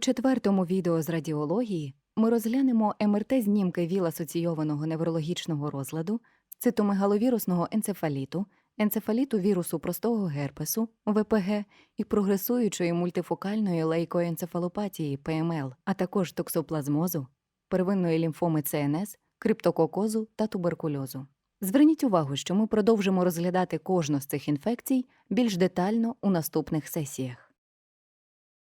четвертому відео з радіології ми розглянемо МРТ-знімки ВІЛ-асоційованого неврологічного розладу, цитомегаловірусного енцефаліту, енцефаліту вірусу простого герпесу, ВПГ і прогресуючої мультифокальної лейкоенцефалопатії ПМЛ, а також токсоплазмозу, первинної лімфоми ЦНС, криптококозу та туберкульозу. Зверніть увагу, що ми продовжимо розглядати кожну з цих інфекцій більш детально у наступних сесіях.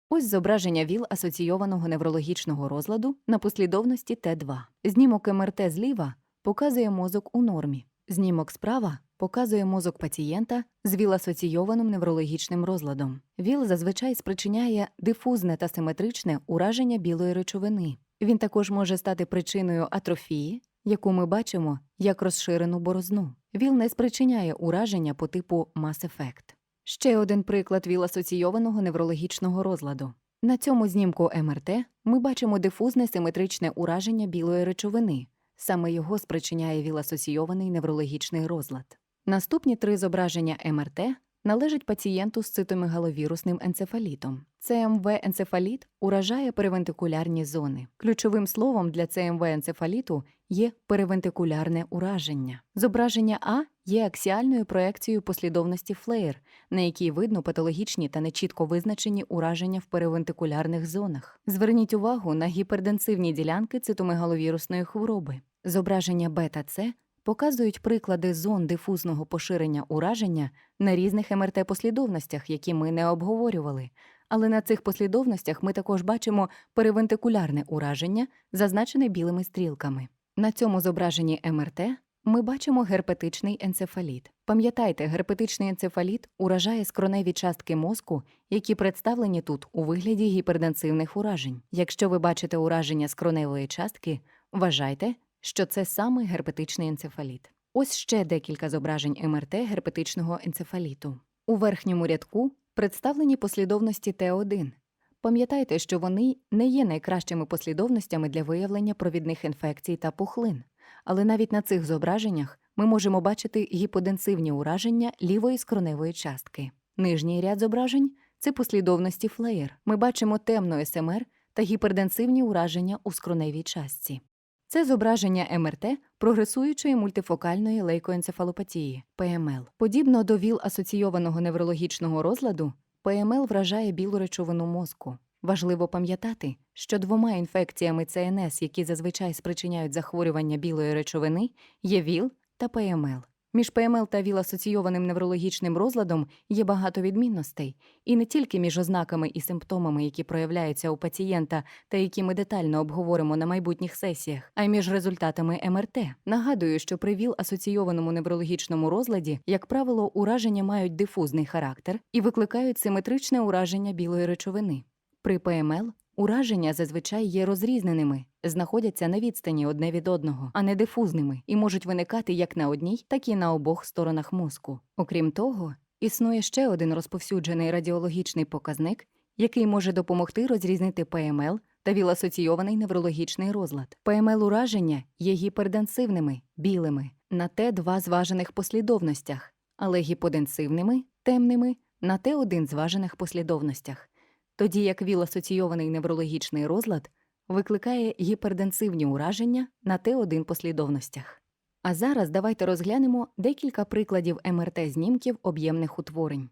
Ось зображення ВІЛ асоційованого неврологічного розладу на послідовності Т2. Знімок МРТ зліва показує мозок у нормі. Знімок справа показує мозок пацієнта з ВІЛ-асоційованим неврологічним розладом. ВІЛ зазвичай спричиняє дифузне та симетричне ураження білої речовини. Він також може стати причиною атрофії, яку ми бачимо як розширену борозну. ВІЛ не спричиняє ураження по типу мас-ефект. Ще один приклад ВІЛ-асоційованого неврологічного розладу. На цьому знімку МРТ ми бачимо дифузне симетричне ураження білої речовини. Саме його спричиняє ВІЛ-асоційований неврологічний розлад. Наступні три зображення МРТ належать пацієнту з цитомегаловірусним енцефалітом. ЦМВ-енцефаліт уражає перевентикулярні зони. Ключовим словом для ЦМВ-енцефаліту є перевентикулярне ураження. Зображення А є аксіальною проекцією послідовності флеєр, на якій видно патологічні та нечітко визначені ураження в перевентикулярних зонах. Зверніть увагу на гіперденсивні ділянки цитомегаловірусної хвороби. Зображення Б та С показують приклади зон дифузного поширення ураження на різних МРТ-послідовностях, які ми не обговорювали. Але на цих послідовностях ми також бачимо перевентикулярне ураження, зазначене білими стрілками. На цьому зображенні МРТ ми бачимо герпетичний енцефаліт. Пам'ятайте, герпетичний енцефаліт уражає скроневі частки мозку, які представлені тут у вигляді гіперденсивних уражень. Якщо ви бачите ураження скроневої частки, вважайте, що це саме герпетичний енцефаліт. Ось ще декілька зображень МРТ герпетичного енцефаліту. У верхньому рядку представлені послідовності Т1. Пам'ятайте, що вони не є найкращими послідовностями для виявлення провідних інфекцій та пухлин. Але навіть на цих зображеннях ми можемо бачити гіподенсивні ураження лівої скроневої частки. Нижній ряд зображень це послідовності флеєр. Ми бачимо темну СМР та гіперденсивні ураження у скроневій частці. Це зображення МРТ прогресуючої мультифокальної лейкоенцефалопатії ПМЛ. Подібно до ВІЛ-асоційованого неврологічного розладу, ПМЛ вражає білу речовину мозку. Важливо пам'ятати, що двома інфекціями ЦНС, які зазвичай спричиняють захворювання білої речовини, є ВІЛ та ПМЛ. Між ПМЛ та ВІЛ-асоційованим неврологічним розладом є багато відмінностей, і не тільки між ознаками і симптомами, які проявляються у пацієнта та які ми детально обговоримо на майбутніх сесіях, а й між результатами МРТ. Нагадую, що при ВІЛ-асоційованому неврологічному розладі, як правило, ураження мають дифузний характер і викликають симетричне ураження білої речовини. При ПМЛ ураження зазвичай є розрізненими, знаходяться на відстані одне від одного, а не дифузними, і можуть виникати як на одній, так і на обох сторонах мозку. Окрім того, існує ще один розповсюджений радіологічний показник, який може допомогти розрізнити ПМЛ та віл-асоційований неврологічний розлад. ПМЛ ураження є гіперденсивними, білими на Т2 зважених послідовностях, але гіподенсивними, темними на Т1 зважених послідовностях тоді як ВІЛ-асоційований неврологічний розлад викликає гіперденсивні ураження на Т1 послідовностях. А зараз давайте розглянемо декілька прикладів МРТ-знімків об'ємних утворень.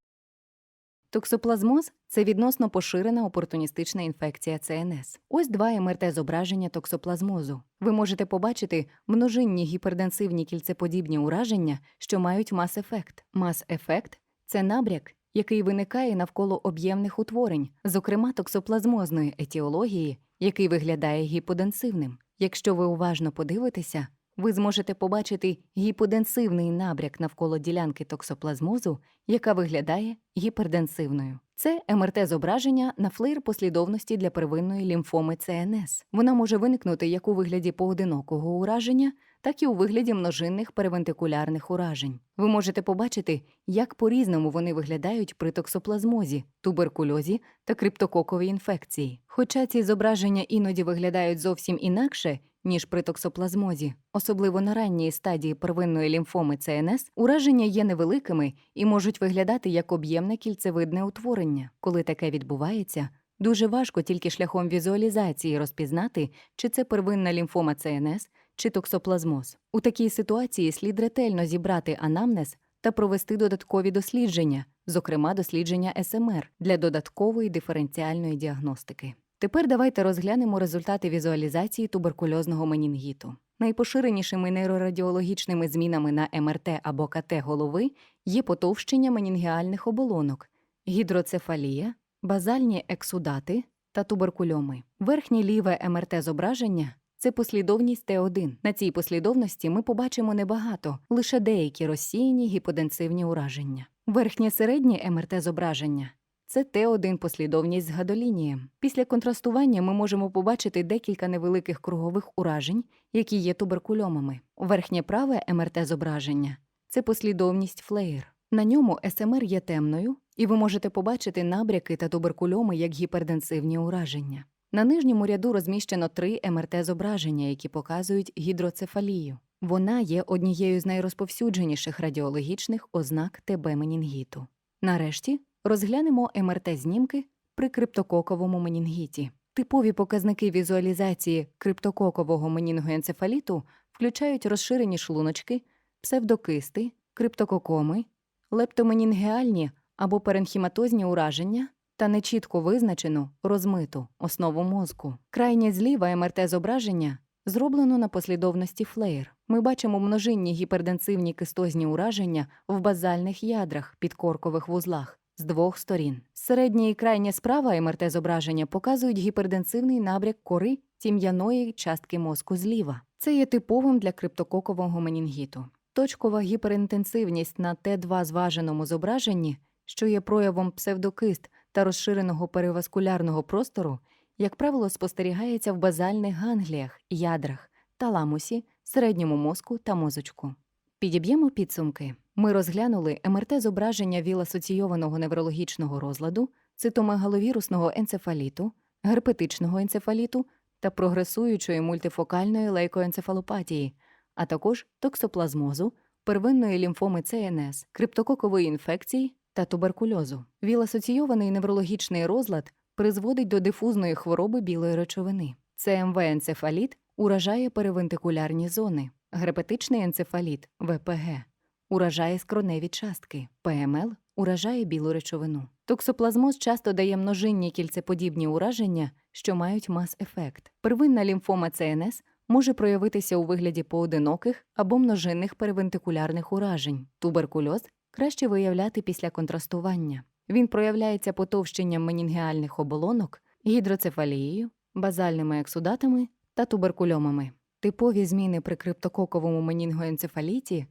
Токсоплазмоз це відносно поширена опортуністична інфекція ЦНС. Ось два МРТ-зображення токсоплазмозу. Ви можете побачити множинні гіперденсивні кільцеподібні ураження, що мають мас-ефект. Мас-ефект це набряк, який виникає навколо об'ємних утворень, зокрема токсоплазмозної етіології, який виглядає гіподенсивним. Якщо ви уважно подивитеся, ви зможете побачити гіподенсивний набряк навколо ділянки токсоплазмозу, яка виглядає гіперденсивною. Це МРТ-зображення на флеєр послідовності для первинної лімфоми ЦНС. Вона може виникнути як у вигляді поодинокого ураження, так і у вигляді множинних перевентикулярних уражень. Ви можете побачити, як по-різному вони виглядають при токсоплазмозі, туберкульозі та криптококовій інфекції. Хоча ці зображення іноді виглядають зовсім інакше, ніж при токсоплазмозі, особливо на ранній стадії первинної лімфоми ЦНС, ураження є невеликими і можуть виглядати як об'ємне кільцевидне утворення. Коли таке відбувається, Дуже важко тільки шляхом візуалізації розпізнати, чи це первинна лімфома ЦНС, чи токсоплазмоз. У такій ситуації слід ретельно зібрати анамнез та провести додаткові дослідження, зокрема дослідження СМР для додаткової диференціальної діагностики. Тепер давайте розглянемо результати візуалізації туберкульозного менінгіту. Найпоширенішими нейрорадіологічними змінами на МРТ або КТ голови є потовщення менінгіальних оболонок, гідроцефалія, базальні ексудати та туберкульоми. Верхнє ліве МРТ-зображення це послідовність Т1. На цій послідовності ми побачимо небагато, лише деякі розсіяні гіподенсивні ураження. Верхнє середнє МРТ-зображення це Т1 послідовність з гадолінієм. Після контрастування ми можемо побачити декілька невеликих кругових уражень, які є туберкульомами. Верхнє праве МРТ-зображення це послідовність флеєр. На ньому СМР є темною, і ви можете побачити набряки та туберкульоми як гіперденсивні ураження. На нижньому ряду розміщено три МРТ-зображення, які показують гідроцефалію. Вона є однією з найрозповсюдженіших радіологічних ознак ТБ-менінгіту. Нарешті розглянемо МРТ-знімки при криптококовому менінгіті. Типові показники візуалізації криптококового менінгоенцефаліту включають розширені шлуночки, псевдокисти, криптококоми, лептоменінгеальні або перенхіматозні ураження та нечітко визначену розмиту основу мозку. Крайнє зліва МРТ-зображення зроблено на послідовності флеєр. Ми бачимо множинні гіперденсивні кистозні ураження в базальних ядрах підкоркових вузлах з двох сторін. Середнє і крайнє справа МРТ-зображення показують гіперденсивний набряк кори тім'яної частки мозку зліва. Це є типовим для криптококового менінгіту. Точкова гіперінтенсивність на Т2 зваженому зображенні, що є проявом псевдокист та розширеного переваскулярного простору, як правило, спостерігається в базальних гангліях, ядрах, таламусі, середньому мозку та мозочку. Підіб'ємо підсумки. Ми розглянули МРТ-зображення віл-асоційованого неврологічного розладу, цитомегаловірусного енцефаліту, герпетичного енцефаліту та прогресуючої мультифокальної лейкоенцефалопатії, а також токсоплазмозу, первинної лімфоми ЦНС, криптококової інфекції та туберкульозу. Віл-асоційований неврологічний розлад призводить до дифузної хвороби білої речовини. ЦМВ-енцефаліт уражає перевентикулярні зони, герпетичний енцефаліт ВПГ уражає скроневі частки, ПМЛ уражає білу речовину. Токсоплазмоз часто дає множинні кільцеподібні ураження, що мають мас-ефект. Первинна лімфома ЦНС може проявитися у вигляді поодиноких або множинних перевентикулярних уражень. Туберкульоз краще виявляти після контрастування. Він проявляється потовщенням менінгеальних оболонок, гідроцефалією, базальними ексудатами та туберкульомами. Типові зміни при криптококовому менінгоенцефаліті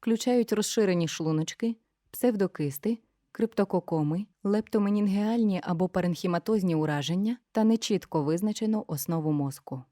включають розширені шлуночки, псевдокисти, криптококоми, лептоменінгеальні або паренхіматозні ураження та нечітко визначену основу мозку.